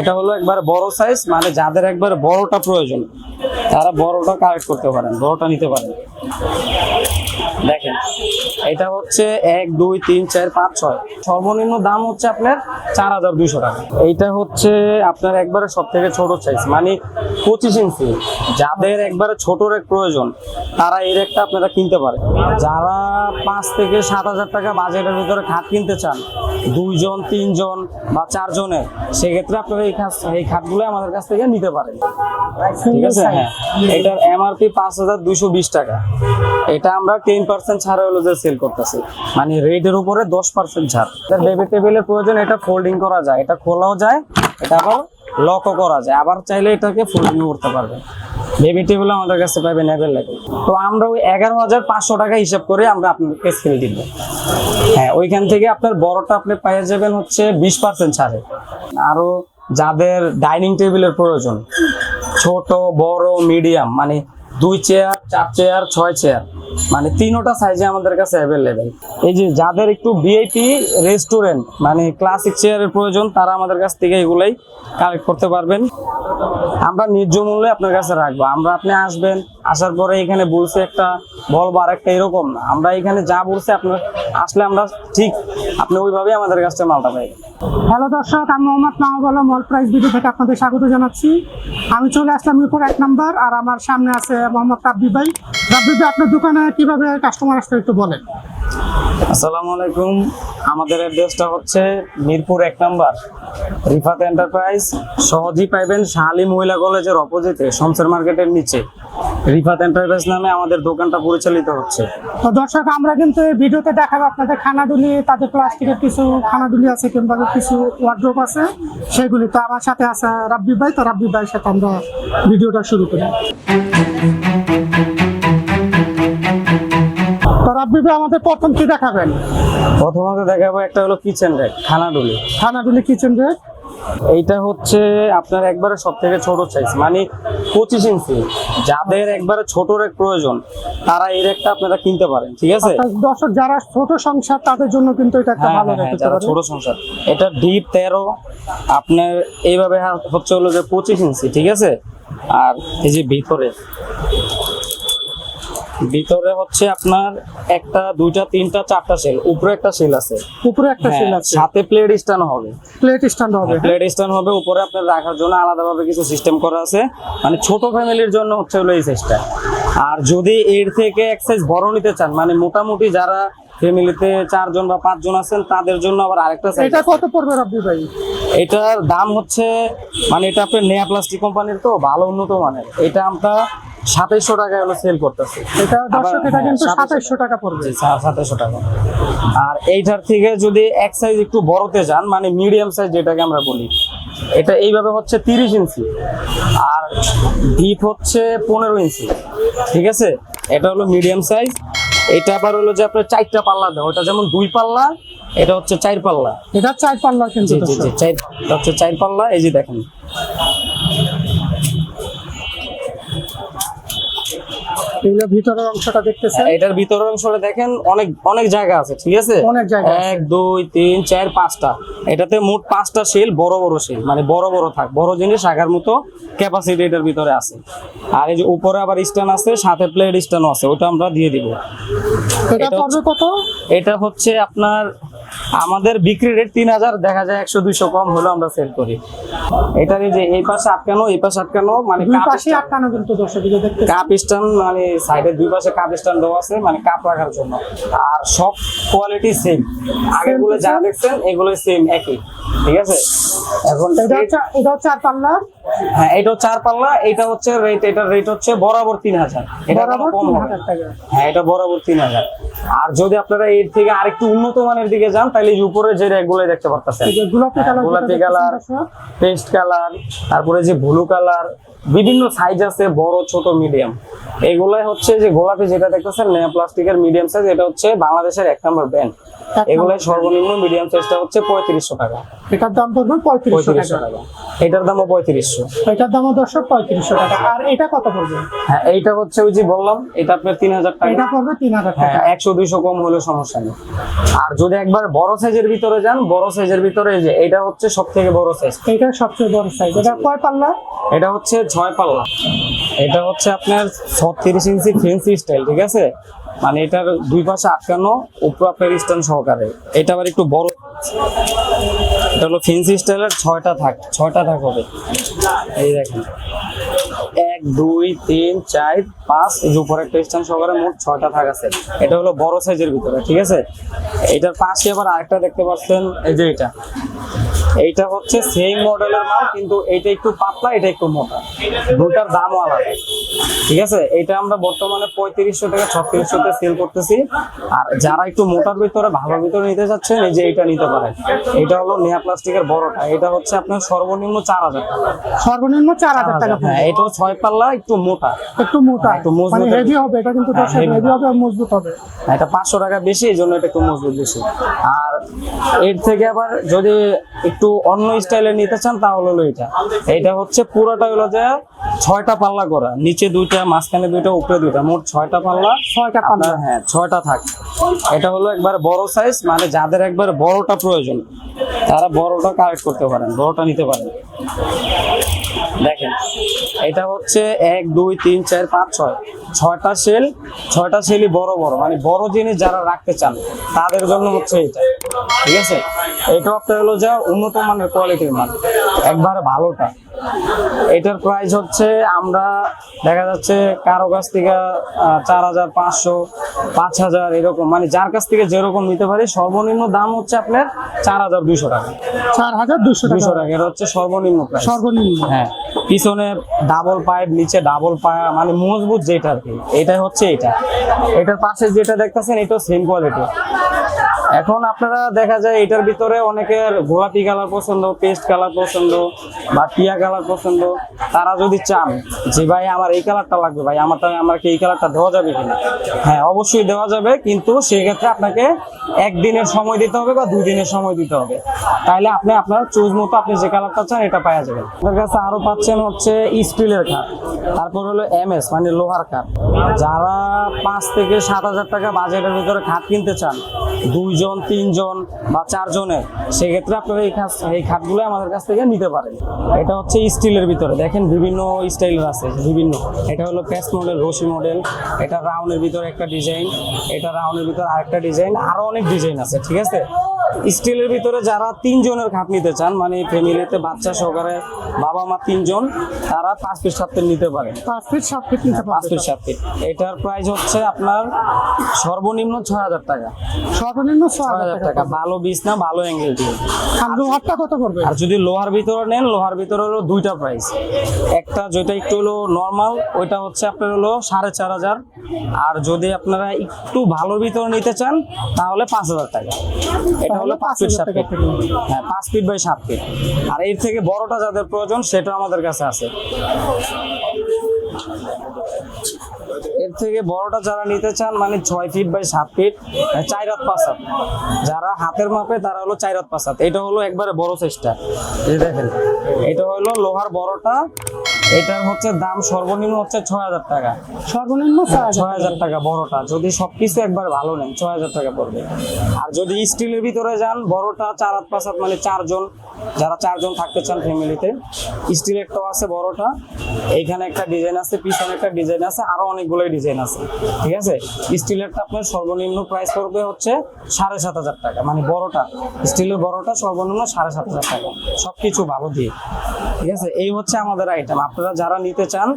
এটা হলো একবার বড় সাইজ মানে যাদের একবার বড়টা প্রয়োজন, তারা বড়টা কালেক্ট করতে পারেন, বড়টা নিতে পারেন। দেখেন, এটা হচ্ছে এক, দুই, তিন, চার, পাঁচ, ছয়। সর্বনিম্ন দাম হচ্ছে আপনার চার হাজার দুইশো টাকা। এইটা হচ্ছে আপনার একবারে সব থেকে ছোট সাইজ মানে পঁচিশ ইঞ্চি যাদের একবারে ছোট রেক প্রয়োজন, তারা এই রেকটা আপনারা কিনতে পারেন। যারা পাঁচ থেকে সাত হাজার টাকা বাজেটের ভিতরে খাট কিনতে চান, দুইজন, তিনজন বা চারজনের, সেক্ষেত্রে আপনারা এই খাট এই খাটগুলো আমাদের কাছ থেকে নিতে পারেন। ঠিক আছে? হ্যাঁ। এটার এমআরপি পাঁচ হাজার দুইশো বিশ টাকা। এটা আমরা টেন পার্সেন্ট ছাড় হলো যে সেল করতেছি। মানে রেটের উপরে দশ পার্সেন্ট ছাড়। বেবি টেবিলের প্রয়োজন এটা ফোল্ডিং করা যায়। এটা খোলাও যায় এটা আবার লকও করা যায়। আবার চাইলে এটাকে ফোল্ডিং করতে পারবেন। বেবি টেবিল আমাদের কাছে পাবেন অ্যাভেলেবেল তো আমরা ওই এগারো হাজার পাঁচশো টাকা হিসাব করে আমরা আপনাকে সেল দিব। হ্যাঁ ওইখান থেকে আপনার বড়টা আপনি পেয়ে যাবেন হচ্ছে বিশ পার্সেন্ট ছাড়ে। আরও যাদের ডাইনিং টেবিলের প্রয়োজন, ছোট, বড়, মিডিয়াম মানে দুই চেয়ার, চার চেয়ার, ছয় চেয়ার মানে তিনোটা সাইজে আমাদের কাছে অ্যাভেলেবেল এই যে যাদের একটু ভিআইপি রেস্টুরেন্ট মানে ক্লাসিক চেয়ারের প্রয়োজন, তারা আমাদের কাছ থেকে এগুলোই কালেক্ট করতে পারবেন। আমরা ন্যায্য মূল্যে আপনার কাছে রাখব। আমরা আপনি আসবেন আসার পরে এখানে বলছে একটা বলব আর একটা এরকম। না আমরা এখানে যা বলছে আপনার আসলে আমরা ঠিক আপনি ওইভাবে আমাদের কাছে মালটা পাইবেন। হ্যালো দর্শক আমি Mohammad Mahbul mall price video থেকে আপনাদের স্বাগত জানাচ্ছি। আমি চলে আসলাম মিরপুর এক নাম্বার আর আমার সামনে আছে মোহাম্মদ রাব্বি ভাই। রাব্বি ভাই আপনার দোকানে কীভাবে কাস্টমার আসতে একটু বলেন। আসসালামু আলাইকুম। আমাদের অ্যাড্রেসটা হচ্ছে মিরপুর এক নাম্বার। রিফাত এন্টারপ্রাইজ সহজেই পাইবেন শাহালি মহিলা কলেজের অপোজিটে শমসের মার্কেটের নিচে। রিফাত এন্টারপ্রাইজ নামে আমাদের দোকানটা পরিচালিত হচ্ছে। তো দর্শক আমরা কিন্তু এই ভিডিওতে দেখাবো আপনাদের খানাডুলি তাদের প্লাস্টিকের কিছু খানাডুলি আছে কিংবা কিছু ওয়ার্ড্রোপ আছে সেগুলি। তো আমার সাথে আছে রাব্বি ভাই তো রাব্বি ভাইয়ের সাথে আমরা ভিডিওটা শুরু করি। আমাদের প্রথম কি দেখাবেন? প্রথমত দেখাবো একটা হলো কিচেন র্যাক খানাডুলি। খানাডুলি কিচেন রেট এইটা হচ্ছে আপনার একবারে সব থেকে ছোট সাইজ মানে পঁচিশ ইঞ্চি যাদের একবারে ছোট রেক প্রয়োজন তারা এই রেকটা আপনারা কিনতে পারেন ঠিক আছে? দর্শক যারা ছোট সংসার তাদের জন্য কিন্তু এটা একটা হ্যাঁ, ভালো হ্যাঁ, হ্যাঁ, যারা ছোট সংসার। এটা ডিপ তেরো আপনার এইভাবে হচ্ছে হলো যে পঁচিশ ইঞ্চি ঠিক আছে? আর এই যে ভিতরে ভিতরে হচ্ছে আপনার একটা দুইটা তিনটা চারটা সেল উপরে একটা সেল আছে। উপরে একটা হ্যাঁ, সেল আছে। সাথে প্লেট স্ট্যান্ড হবে। প্লেট স্ট্যান্ড হবে। প্লেট স্ট্যান্ড হবে উপরে আপনার রাখার জন্য আলাদাভাবে কিছু সিস্টেম করা আছে। মানে ছোট ফ্যামিলির জন্য হচ্ছে হলো এই সাইজটা আর যদি এর থেকে এক সাইজ বড় নিতে চান মানে মোটামুটি যারা ফ্যামিলিতে চারজন বা পাঁচজন আছেন তাদের জন্য আবার আরেকটা সাইজ এটা কত পড়বে রাব্বি ভাই? এটার দাম হচ্ছে মানে এটা আপনার নেয়া প্লাস্টিক কোম্পানির তো ভালো উন্নত মানের। এটা আমরা সাতাইশশো টাকা হলো সেল করতেছি। এটা দর্শক এটা হ্যাঁ, কিন্তু সাতাইশশো টাকা। পড়বে। সাতাইশশো টাকা। আর এইটার থেকে যদি এক সাইজ একটু বড়তে যান মানে মিডিয়াম সাইজ যেটাকে আমরা বলি এটা এইভাবে হচ্ছে তিরিশ ইঞ্চি। আর ডিপ হচ্ছে পনেরো ইঞ্চি। ঠিক আছে? এটা হলো মিডিয়াম সাইজ এটা আবার হলো যে আপনার চারটা পাল্লা দেয় ওটা যেমন দুই পাল্লা এটা হচ্ছে চার পাল্লা। এটা চার পাল্লা কিন্তু জি জি জি চার হচ্ছে চার পাল্লা। এই যে দেখেন। এগুলো ভিতরের অংশটা দেখতেছেন? এটার ভিতরের অংশটা দেখেন অনেক অনেক জায়গা আছে ঠিক আছে? অনেক জায়গা। এক দুই তিন চার পাঁচটা। এটাতে মোট পাঁচটা সেল বড় বড় সেল মানে বড় বড় থাক বড় জিনিস রাখার মতো ক্যাপাসিটি এটার ভিতরে আছে। আর এই যে উপরে আবার স্ট্যান্ড আছে সাথে প্লেট স্ট্যান্ড আছে ওটা আমরা দিয়ে দিব। এটা পড়বে কত? এটা হচ্ছে আপনার আমাদের বিক্রি রেট তিন হাজার দেখা যায় একশো দুইশো কম হলেও আমরা সেল করি। এটার যে এই পাশে আটকানো এই পাশে আটকানো মানে দুই কাপ পাশে আটকানো কিন্তু কাপ স্ট্যান্ড মানে সাইডের দুই পাশে কাপ স্ট্যান্ড দেওয়া আছে মানে কাপ রাখার জন্য। আর সব কোয়ালিটি সেম আগেগুলো যা দেখছেন এগুলো সেম একই। ঠিক আছে? এখন এটা হচ্ছে এটা হচ্ছে পাল্লা হ্যাঁ এটা চার পাল্লা এটা হচ্ছে রেট এটার রেট হচ্ছে বরাবর তিন হাজার। এটা বরাবর কম হ্যাঁ এটা বরাবর তিন হাজার। আর যদি আপনারা এর থেকে আরেকটু উন্নত মানের দিকে যান তাহলে উপরে যে র্যাকগুলো দেখতে পারতেছেন। গোলাপি কালার পেস্ট কালার তারপরে যে ব্লু কালার বিভিন্ন সাইজ আছে বড় ছোট মিডিয়াম এগুলাই হচ্ছে যে গোলাপি যেটা দেখতেছেন নেয়া প্লাস্টিকের মিডিয়াম সাইজ এটা হচ্ছে বাংলাদেশের এক নম্বর ব্র্যান্ড এগুলো সর্বনিম্ন মিডিয়াম সাইজটা হচ্ছে পঁয়ত্রিশশো টাকা। এটার দাম পড়বে পঁয়ত্রিশশো টাকা। এটার দামও পঁয়ত্রিশশো। এটার দামও দর্শক পঁয়ত্রিশশো টাকা। আর এটা কত পড়বে? হ্যাঁ এইটা হচ্ছে ওই যে বললাম এটা আপনার তিন হাজার টাকা। এটা পড়বে তিন হাজার হ্যাঁ টাকা একশো দুইশো কম হলে সমস্যা নেই। আর যদি একবার বড় সাইজের ভিতরে যান বড় সাইজের ভিতরে এই যে এটা হচ্ছে সব থেকে বড় সাইজ এটা সবচেয়ে বড় সাইজ এটা কয় পাল্লা? এটা হচ্ছে ছয় পাল্লা। এটা হচ্ছে আপনার ছত্রিশ ইঞ্চি ফেন্সি স্টাইল, ঠিক আছে? মানে এটার দুই পাশে আটকানো, উপর আপনার স্ট্যান্ড সহকারে। এটা আবার একটু বড়। এটা হলো ফেন্সি স্টাইলের ছয়টা থাক ছয়টা থাক হবে। এই দেখেন। এক, দুই, তিন, চার, পাঁচ, এই উপরে একটা স্ট্যান্ড সহকারে মোট ছয়টা থাক আছে। এটা হলো বড় সাইজের ভিতরে, ঠিক আছে? এটার পাশে আবার আরেকটা দেখতে পাচ্ছেন, এই যে এটা। এইটা হচ্ছে সেম মডেলের মাল কিন্তু এইটা একটু পাতলা এটা একটু মোটা। দুটার দামও আলাদা। ঠিক আছে? এটা আমরা বর্তমানে পঁয়ত্রিশশো টাকা ছত্রিশশোতে সেল করতেছি। আর যারা একটু মোটার ভিতরে ভালো ভিতরে নিতে চাচ্ছেন এই যে এটা নিতে পারেন। এটা হলো নেহা প্লাস্টিকের বড়টা। এটা হচ্ছে আপনার সর্বনিম্ন চার হাজার টাকা। সর্বনিম্ন চার হাজার টাকা হ্যাঁ এটাও ছয় পাল্লা একটু মোটা। একটু মোটা। একটু মজবুত মানে হবে। হেভি হবে এটা কিন্তু হ্যাঁ। হেভি হবে। মজবুত হবে। এটা পাঁচশো টাকা বেশি এই জন্য এটা একটু মজবুত বেশি। আর এর থেকে আবার যদি একটু অন্য স্টাইলে নিতে চান তাহলে হলো এটা। এটা হচ্ছে পুরোটা হলো যে ছয়টা পাল্লা করা। নিচে দুইটা মাঝখানে দুইটা উপরে দুইটা। মোট ছয়টা পাল্লা। ছয়টা পাল্লা। হ্যাঁ ছয়টা থাকে। এটা হলো একবার বড় সাইজ মানে যাদের একবার বড়টা প্রয়োজন তারা বড়টা কালেক্ট করতে পারেন বড়টা নিতে পারেন। দেখেন এটা হচ্ছে এক দুই তিন চার পাঁচ ছয়। ছয়টা সেল ছয়টা সেলই বড় বড়। মানে বড় জিনিস যারা রাখতে চান তাদের জন্য হচ্ছে এটা। ঠিক আছে? এটা আপনার হলো যা উন্নত মানের কোয়ালিটির মাল। একবারে ভালোটা। এটার প্রাইস হচ্ছে আমরা দেখা যাচ্ছে কারও কাছ থেকে চার হাজার পাঁচশো পাঁচ হাজার এরকম। মানে যার কাছ থেকে যেরকম নিতে পারি সর্বনিম্ন দাম হচ্ছে আপনার চার হাজার দুইশো টাকা। চার হাজার দুশো দুইশো টাকা। টাকা। এটা হচ্ছে সর্বনিম্ন প্রাইস সর্বনিম্ন। হ্যাঁ। পিছনে ডাবল পাইপ নিচে ডাবল পায়া মানে মজবুত যেটা আর কি, এটাই হচ্ছে এটা। এটার পাশে যেটা দেখতেছেন, এটাও সেম কোয়ালিটি এখন আপনারা দেখা যায় এটার ভিতরে অনেকের গোলাপি কালার পছন্দ, পেস্ট কালার পছন্দ বা টিয়া কালার পছন্দ। তারা যদি চান যে, ভাই, আমার এই কালারটা লাগবে, ভাই, আমারটা আমাকে এই কালারটা দেওয়া যাবে কিনা? হ্যাঁ অবশ্যই দেওয়া যাবে, কিন্তু সেক্ষেত্রে আপনাকে একদিনের সময় দিতে হবে বা দুই দিনের সময় দিতে হবে। তাহলে আপনি আপনার চুজ মতো আপনি যে কালারটা চান, এটা পাওয়া যাবে। আপনার কাছে আরও পাচ্ছেন হচ্ছে স্টিলের খাট তারপর হলো এম এস মানে লোহার খাট যারা পাঁচ থেকে সাত হাজার টাকা বাজেটের ভিতরে খাট কিনতে চান, দুইজন তিনজন বা চারজনের, সেক্ষেত্রে আপনারা এই খাট এই খাটগুলো আমাদের কাছ থেকে নিতে পারেন। এটা হচ্ছে স্টিলের ভিতরে। দেখেন বিভিন্ন স্টাইলের আছে, বিভিন্ন। এটা হলো প্যাস মডেল, রশি মডেল। এটা রাউন্ডের ভিতরে একটা ডিজাইন, এটা রাউন্ডের ভিতরে আরেকটা ডিজাইন। আরও অনেক ডিজাইন আছে, ঠিক আছে? স্টিলের ভিতরে যারা তিনজনের খাট নিতে চান মানে ফ্যামিলিতে বাচ্চা সহকারে বাবা মা তিনজন তারা পাঁচ পিস সাত পিস নিতে পারে। পাঁচ ফিট সাত ফিট নিতে পাঁচ পিস সাত পিস এটার প্রাইস হচ্ছে আপনার সর্বনিম্ন ছয় হাজার টাকা। সর্বনিম্ন ছয় হাজার টাকা ভালো বীজ না ভালো অ্যাঙ্গেল দিয়ে। আর লোহারটা কত করবে আর যদি লোহার ভিতরে নেন লোহার ভিতরে হলো দুইটা প্রাইস একটা যেটা একটু হলো নর্মাল ওইটা হচ্ছে আপনার হলো সাড়ে চার হাজার। আর যদি আপনারা একটু ভালোর ভিতরে নিতে চান তাহলে পাঁচ হাজার টাকা। এটা হলো পাঁচ ফিট সাত ফিট। হ্যাঁ পাঁচ ফিট বাই সাত ফিট। আর এর থেকে বড়টা যাদের প্রয়োজন সেটা আমাদের কাছে আছে। এর থেকে বড়টা যারা নিতে চান মানে ছয় ফিট বাই সাত ফিট চার হাত পাঁচ হাত। যারা হাতের মাপে তারা হলো চার হাত পাঁচ হাত। এটা হলো একবারে বড় সাইজটা এই দেখেন। এটা হলো লোহার বড়টা এটার হচ্ছে দাম সর্বনিম্ন হচ্ছে ছয় হাজার টাকা। সর্বনিম্ন ছয় হাজার টাকা বড়টা। যদি সবকিছু একবার ভালো নেন ছয় হাজার টাকা পড়বে। আর যদি স্টিলের ভিতরে যান বড়টা চার হাত পাঁচ হাত মানে চারজন যারা চারজন থাকতে চান ফ্যামিলিতে স্টিলেরটাও আছে বড়টা। এইখানে একটা ডিজাইন আছে পিছনে একটা ডিজাইন আছে আরও অনেকগুলোই ডিজাইন আছে। ঠিক আছে? স্টিলেরটা আপনার সর্বনিম্ন প্রাইস পড়বে হচ্ছে সাড়ে সাত হাজার টাকা। মানে বড়টা স্টিলের বড়টা সর্বনিম্ন সাড়ে সাত হাজার টাকা। সবকিছু ভালো দিয়ে। ঠিক আছে? এই হচ্ছে আমাদের আইটেম আপনারা যারা নিতে চান,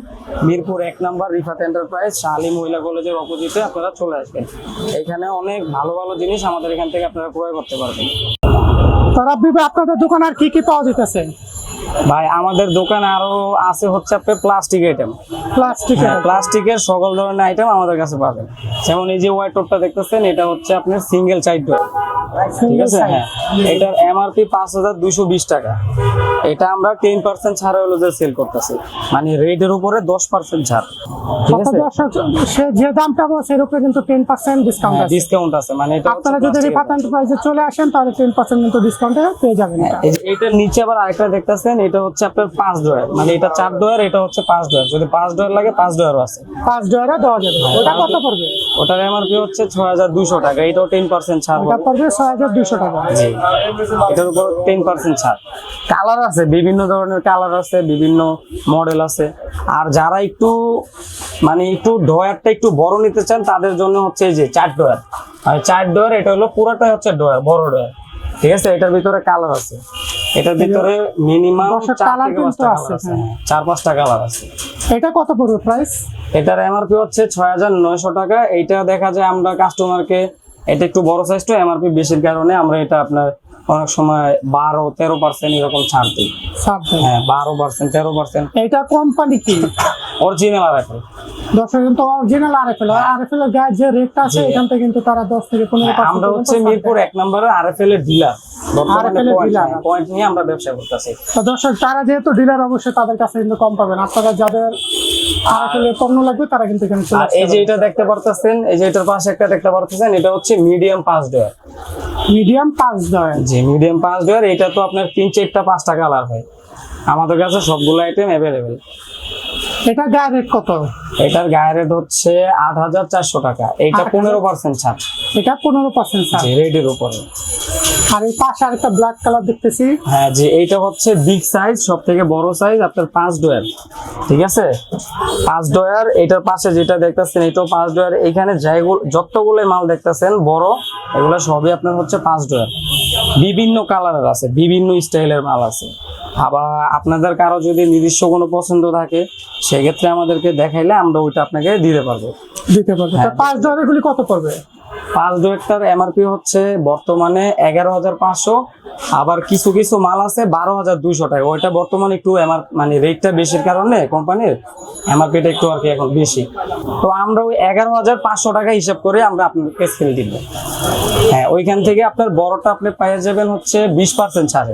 মিরপুর এক নাম্বার রিফাত এন্টারপ্রাইজ শালি মহিলা কলেজের অপোজিটে আপনারা চলে আসবেন। এখানে অনেক ভালো ভালো জিনিস আমাদের এখান থেকে আপনারা ক্রয় করতে পারবেন। আপনাদের দোকান আর কি কি পাওয়া যেতেছে? ভাই আমাদের দোকানে আরও আছে হচ্ছে আপনার প্লাস্টিক আইটেম প্লাস্টিক হ্যাঁ প্লাস্টিকের সকল ধরনের আইটেম আমাদের কাছে পাবেন। যেমন এই যে হোয়াইট টপটা দেখতেছেন এটা হচ্ছে আপনার সিঙ্গেল চাইড ডোর ঠিক আছে? হ্যাঁ এটার এমআরপি পাঁচ হাজার দুশো বিশ টাকা। এটা আমরা টেন পার্সেন্ট ছাড় হলো যে সেল করতেছি। মানে রেটের উপরে দশ পার্সেন্ট ছাড়। ঠিক আছে? সে যে দামটা বলছে এর উপরে কিন্তু টেন পার্সেন্ট ডিসকাউন্ট আছে। ডিসকাউন্ট আছে। মানে এটা আপনারা যদি রিফাত এন্টারপ্রাইজে চলে আসেন তাহলে টেন পার্সেন্ট কিন্তু ডিসকাউন্টে পেয়ে যাবেন এটা। এটার নিচে আবার আরেকটা দেখতেছেন এটা হচ্ছে আপনার পাঁচ ডয়ার মানে এটা চার ডয়ার এটা হচ্ছে পাঁচ ডয়ার যদি পাঁচ ডয়ার লাগে পাঁচ ডয়ারও আছে। পাঁচ ডয়ারে দেওয়া যাবে। ওটা কত পড়বে? ওটার এমআরপি হচ্ছে ছয় হাজার দুশো টাকা। এটাও টেন পার্সেন্ট ছাড় ওটা পড়বে ছয় হাজার দুইশো টাকা। জি। এটার উপর টেন পার্সেন্ট ছাড়। কালার আছে বিভিন্ন ধরনের কালার আছে বিভিন্ন মডেল আছে। আর যারা একটু মানে একটু ডয়ারটা একটু বড় নিতে চান তাদের জন্য হচ্ছে এই যে চার ডয়ার আর চার ডয়ার এটা হলো পুরোটাই হচ্ছে ডয়ার বড় ডয়ার ঠিক আছে? এটার ভিতরে কালার আছে। এটার ভিতরে মিনিমাম দশটা চার colour থেকে কিন্তু পাঁচটা আছে, কালার আছে। হ্যাঁ। হ্যাঁ, চার পাঁচটা কালার আছে। এটা কত পড়বে প্রাইস এটার এমআরপি হচ্ছে ছয় হাজার নয়শো টাকা। এইটা দেখা যায় আমরা কাস্টমারকে এটা একটু বড় সাইজ তো এমআরপি বেশির কারণে আমরা এটা আপনার অনেক সময় বারো তেরো পার্সেন্ট এরকম ছাড় দিই। হ্যাঁ বারো পার্সেন্ট তেরো পার্সেন্ট এটা কোম্পানি কি? অরিজিনাল আর এখন দর্শক কিন্তু অরিজিনাল আরএফএল আরএফএল এর গায়ে যে রেটটা আছে এখান থেকে কিন্তু তারা দশ থেকে পনেরো হ্যাঁ, আমরা হচ্ছে মিরপুর এক নম্বরে আরএফএল এর ডিলার বর্তমানে এর dealer। পয়েন্ট নিয়ে আমরা ব্যবসা করতেছি। দর্শক তারা যেহেতু ডিলার অবশ্যই তাদের কাছে কিন্তু কম পাবেন। আপনারা যাদের আরএফএল এর পণ্য লাগবে তারা কিন্তু এখানে চলে আর এই যে এটা দেখতে পারতেছেন এই যে এটার পাশে একটা দেখতে পারতেছেন এটা হচ্ছে মিডিয়াম পাঁচ ডয়ার মিডিয়াম পাঁচ দেয় জি মিডিয়াম পাঁচ ডয়ার এটা তো আপনার তিন চারটা পাঁচটা কালার হয়। আমাদের কাছে সবগুলো আইটেম অ্যাভেলেবেল এটা গায়ে রেট কত? এটার গায়ে রেট হচ্ছে আট হাজার চারশো টাকা। 8,000 পনেরো পার্সেন্ট ছাড়। এটা পনেরো পার্সেন্ট ছাড়। জি রেডের উপরে। আর এই পাশে আরেকটা ব্ল্যাক কালার দেখতেছি। হ্যাঁ জি এইটা হচ্ছে বিগ সাইজ সব থেকে বড় সাইজ আপনার পাঁচ ডয়ার ঠিক আছে? পাঁচ ডয়ার এটার পাশে যেটা দেখতেছেন এটাও পাঁচ ডয়ার এখানে যেগুলো যতগুলো মাল দেখতেছেন বড় এগুলো সবই আপনার হচ্ছে পাঁচ ডয়ার বিভিন্ন কালারের আছে বিভিন্ন স্টাইলের মাল আছে। আবার আপনাদের কারও যদি নিজস্ব কোনো পছন্দ থাকে সেক্ষেত্রে আমাদেরকে দেখাইলে আমরা ওইটা আপনাকে দিতে পারব। দিতে পারব। হ্যাঁ। পাঁচ ধরনের গুলি কত পড়বে? পাঁচ ডুয়েক্টার এমআরপি হচ্ছে বর্তমানে এগারো হাজার পাঁচশো। আবার কিছু কিছু মাল আছে বারো হাজার দুইশো টাকা। ওইটা বর্তমানে একটু এমআর মানে রেটটা বেশির কারণে কোম্পানির এমআরপিটা একটু আর কি এখন বেশি। তো আমরা ওই এগারো হাজার পাঁচশো টাকা হিসাব করে আমরা আপনাকে সেল দিব। হ্যাঁ ওইখান থেকে আপনার বড়টা আপনি পেয়ে যাবেন হচ্ছে বিশ পার্সেন্ট ছাড়ে।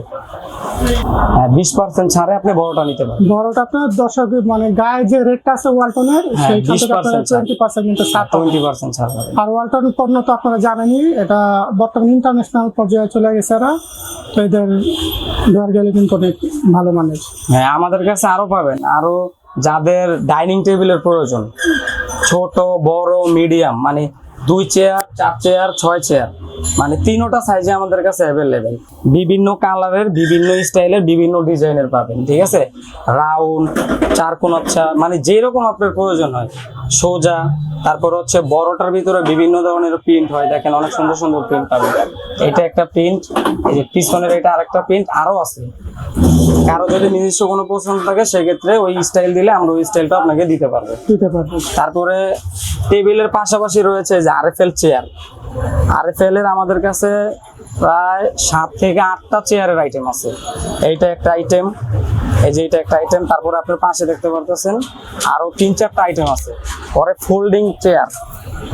হ্যাঁ বিশ পার্সেন্ট ছাড়ে আপনি বড়টা নিতে পারেন। বড়টা আপনার দশক মানে গায়ে যে রেটটা আছে ওয়ালটনের হ্যাঁ, সেইখান থেকে 20% আপনারা ছাড়। টোয়েন্টি পার্সেন্ট কিন্তু ছাড় পাবেন। টোয়েন্টি পার্সেন্ট ছাড় আর ওয়ালটন পণ্য তো আপনারা জানেনই, এটা বর্তমানে ইন্টারন্যাশনাল পর্যায়ে চলে গেছে এরা। তো এদের ধর গেলে কিন্তু অনেক ভালো মানের। হ্যাঁ আমাদের কাছে আরও পাবেন। আরও যাদের ডাইনিং টেবিলের প্রয়োজন, ছোট, বড়, মিডিয়াম মানে দুই চেয়ার চার চেয়ার ছয় চেয়ার মানে তিনোটা সাইজে আমাদের কাছে অ্যাভেলেবেল বিভিন্ন কালারের বিভিন্ন স্টাইলের বিভিন্ন ডিজাইনের পাবেন ঠিক আছে? রাউন্ড চার কোনাচ্ছা মানে যেরকম আপনার প্রয়োজন হয়। সোজা তারপর হচ্ছে বড়টার ভিতরে বিভিন্ন ধরনের প্রিন্ট হয়। দেখেন অনেক সুন্দর সুন্দর প্রিন্ট পাবেন। এটা একটা প্রিন্ট এই যে পিছনের এটা আরেকটা প্রিন্ট আরও আছে। কারও যদি নিজস্ব কোনো পছন্দ থাকে সেক্ষেত্রে ওই স্টাইল দিলে আমরা ওই স্টাইলটা আপনাকে দিতে পারব। দিতে পারবে। তারপরে টেবিলের পাশাপাশি রয়েছে যে আরএফএল চেয়ার আরএফএল এর আমাদের কাছে প্রায় সাত থেকে আটটা চেয়ারের আইটেম আছে। এইটা একটা আইটেম এই যে এটা একটা আইটেম তারপরে আপনার পাশে দেখতে পারতেছেন আরও তিন চারটা আইটেম আছে। পরে ফোল্ডিং চেয়ার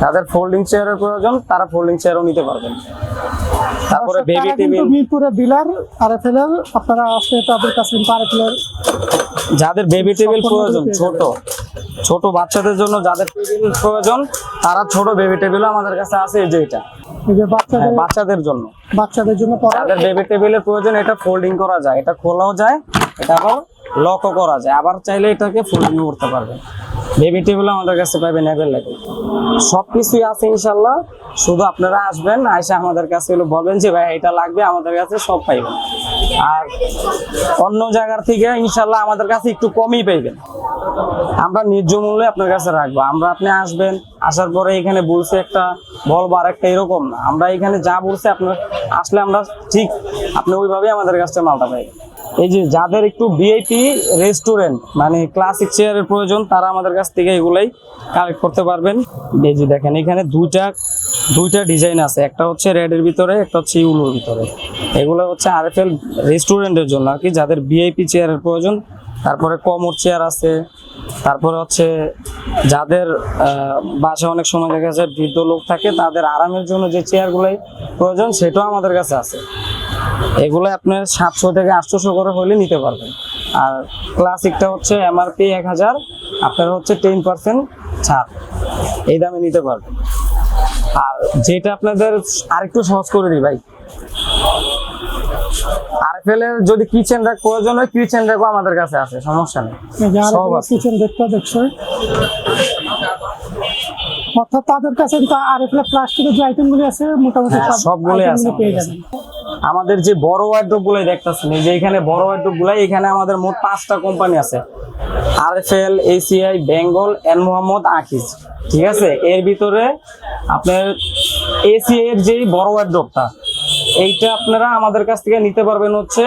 যাদের ফোল্ডিং চেয়ারের প্রয়োজন তারা ফোল্ডিং চেয়ারও নিতে পারবেন। তারপরে বেবি টেবিল কিন্তু মিরপুরের ডিলার আর আপনারা আসলে তাদের কাছে আর যাদের বেবি টেবিল প্রয়োজন ছোট। ছোট বাচ্চাদের জন্য যাদের টেবিল প্রয়োজন তারা ছোট বেবি টেবিলও আমাদের কাছে আছে এই যে এটা। হ্যাঁ, বাচ্চাদের জন্য। বাচ্চাদের জন্য যাদের বেবি টেবিলের প্রয়োজন এটা ফোল্ডিং করা যায়। এটা খোলাও যায় এটা আবার লকও করা যায়। আবার চাইলে এটাকে ফোল্ডিং করতে পারবে বেবি টেবিল আমাদের কাছে পাবেন অ্যাভেলেবেল সব কিছুই আছে ইনশাল্লাহ শুধু আপনারা আসবেন, আইসা আমাদের কাছে হলো বলবেন যে, ভাই, এটা লাগবে, আমাদের কাছে সব পাইবেন। আর অন্য জায়গার থেকে ইনশাল্লাহ আমাদের কাছে একটু কমই পাইবেন। আমরা ন্যায্য মূল্যে আপনার কাছে রাখব। আমরা আপনি আসবেন, আসার পরে এখানে বলছে একটা, বলব আর একটা এরকম না। আমরা এখানে যা বলছে আপনার, আসলে আমরা ঠিক, আপনি ওইভাবে আমাদের কাছে মালটা পাইবেন। এই যে যাদের একটু ভিআইপি রেস্টুরেন্ট মানে ক্লাসিক চেয়ারের প্রয়োজন, তারা আমাদের কাছ থেকে এগুলাই কালেক্ট করতে পারবেন। এই যে দেখেন, এখানে দুইটা দুইটা ডিজাইন আছে। একটা হচ্ছে রেডের ভিতরে, একটা হচ্ছে ইউলোর ভিতরে। এগুলো হচ্ছে আরএফএল রেস্টুরেন্টের জন্য আর কি যাদের ভিআইপি চেয়ারের প্রয়োজন। তারপরে কমর চেয়ার আছে। তারপরে হচ্ছে যাদের বাসায় অনেক সময় দেখা যায় বৃদ্ধ লোক থাকে, তাদের আরামের জন্য যে চেয়ারগুলোই প্রয়োজন, সেটাও আমাদের কাছে আছে। এগুলো আপনার সাতশো থেকে আটশোশো করে হলে নিতে পারবেন। আর ক্লাসিকটা হচ্ছে এমআরপি এক হাজার আপনার হচ্ছে টেন পার্সেন্ট ছাড়। এই দামে নিতে পারবেন। আর যেটা আপনাদের আরেকটু সহজ করে দিই ভাই। আরএফএল এর যদি কিচেন র্যাক প্রয়োজন হয় কিচেন র্যাকও আমাদের কাছে আছে সমস্যা নেই। কিচেন দেখতে দেখছ অর্থাৎ তাদের কাছে কিন্তু আর এফ প্লাস্টিকের যে আইটেমগুলি আছে মোটামুটি হ্যাঁ, সবগুলোই আছে পেয়ে যাবেন। আমাদের যে বড় ওয়ার্ড্রপ গুলাই দেখতেছেন, এই যে এখানে বড় ওয়ার্ড্রপ গুলাই, এখানে আমাদের মোট পাঁচটা কোম্পানি আছে। R F L ACI Bengal N Mohammad Akij ঠিক আছে? এর ভিতরে আপনার এসিআই এর যেই বড় ওয়ার্ড্রপটা এইটা আপনারা আমাদের কাছ থেকে নিতে পারবেন হচ্ছে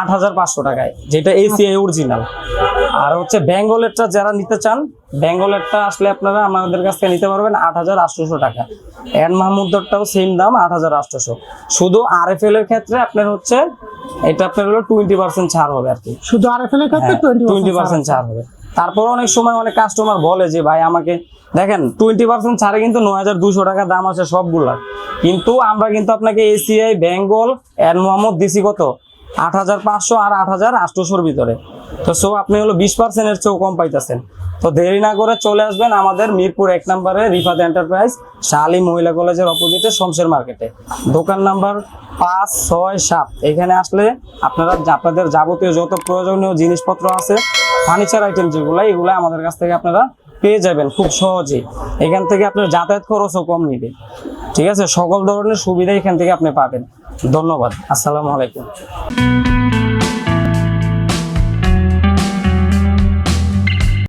আট হাজার পাঁচশো টাকায়, যেটা এসিআই অরিজিনাল আর হচ্ছে বেঙ্গলেরটা যারা নিতে চান বেঙ্গলেরটা আসলে আপনারা আমাদের কাছ থেকে নিতে পারবেন আট হাজার আটশোশো টাকা। এন মাহমুদটাও সেম দাম আট হাজার আটশোশো। শুধু আরএফএল এর ক্ষেত্রে আপনার হচ্ছে এটা আপনার হলো টোয়েন্টি পার্সেন্ট ছাড় হবে আর কি। শুধু আর এফ এল এর ক্ষেত্রে টোয়েন্টি টোয়েন্টি পার্সেন্ট ছাড় হবে। তারপর অনেক সময় অনেক কাস্টমার বলে যে ভাই আমাকে দেখেন টোয়েন্টি পার্সেন্ট ছাড়ে কিন্তু নয় হাজার দুশো টাকা দাম আছে সবগুলার কিন্তু আমরা কিন্তু আপনাকে এসিআই বেঙ্গল এর মোহাম্মদ দিছি কত? আট হাজার পাঁচশো আর আট হাজার আটশোশোর ভিতরে। তো সো আপনি হলো বিশ পার্সেন্টের চেয়েও কম পাইতেছেন। তো দেরি না করে চলে আসবেন আমাদের মিরপুর এক নম্বরে রিফাত এন্টারপ্রাইজ, শালি মহিলা কলেজের অপোজিটে শমশের মার্কেটে। দোকান নাম্বার পাঁচ ছয় সাত। এখানে আসলে আপনারা আপনাদের যাবতীয় যত প্রয়োজনীয় জিনিসপত্র আছে, ফার্নিচার আইটেম যেগুলো, এগুলো আমাদের কাছ থেকে আপনারা পেয়ে যাবেন খুব সহজেই। এখান থেকে আপনার যাতায়াত খরচও কম নিবে। ঠিক আছে? সকল ধরনের সুবিধা এখান থেকে আপনি পাবেন। ধন্যবাদ। আসসালামু আলাইকুম।